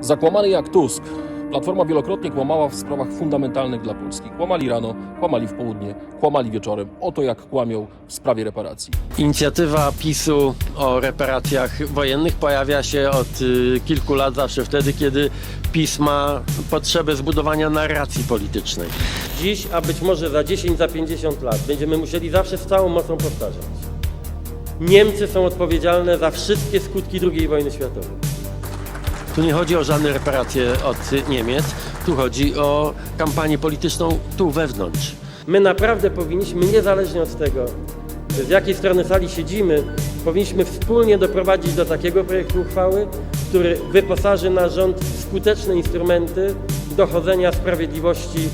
Zakłamany jak Tusk. Platforma wielokrotnie kłamała w sprawach fundamentalnych dla Polski. Kłamali rano, kłamali w południe, kłamali wieczorem. Oto jak kłamią w sprawie reparacji. Inicjatywa PiSu o reparacjach wojennych pojawia się od y, kilku lat, zawsze wtedy, kiedy PiS ma potrzebę zbudowania narracji politycznej. Dziś, a być może za 10, za 50 lat, będziemy musieli zawsze z całą mocą powtarzać. Niemcy są odpowiedzialne za wszystkie skutki II wojny światowej. Tu nie chodzi o żadne reparacje od Niemiec, tu chodzi o kampanię polityczną tu wewnątrz. My naprawdę powinniśmy, niezależnie od tego, z jakiej strony sali siedzimy, powinniśmy wspólnie doprowadzić do takiego projektu uchwały, który wyposaży nasz rząd w skuteczne instrumenty dochodzenia sprawiedliwości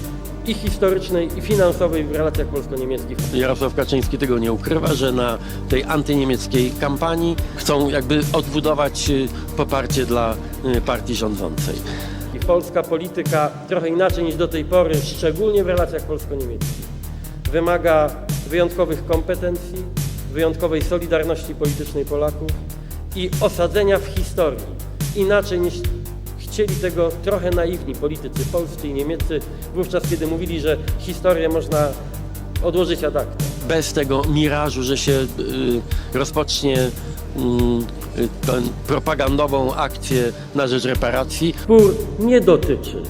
i historycznej, i finansowej w relacjach polsko-niemieckich. Jarosław Kaczyński tego nie ukrywa, że na tej antyniemieckiej kampanii chcą jakby odbudować y, poparcie dla partii rządzącej. I polska polityka trochę inaczej niż do tej pory, szczególnie w relacjach polsko-niemieckich, wymaga wyjątkowych kompetencji, wyjątkowej solidarności politycznej Polaków i osadzenia w historii. Inaczej niż chcieli tego trochę naiwni politycy polscy i niemieccy, wówczas kiedy mówili, że historię można odłożyć ad acta. Bez tego mirażu, że się y, rozpocznie y, y, tę propagandową akcję na rzecz reparacji. Spór nie dotyczy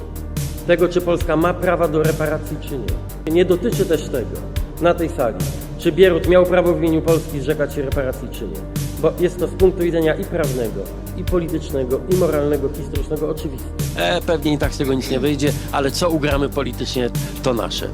tego, czy Polska ma prawa do reparacji, czy nie. Nie dotyczy też tego na tej sali, czy Bierut miał prawo w imieniu Polski zrzekać się reparacji, czy nie. Bo jest to z punktu widzenia i prawnego, i politycznego, i moralnego, historycznego oczywiste. E, pewnie i tak z tego nic nie wyjdzie, ale co ugramy politycznie, to nasze.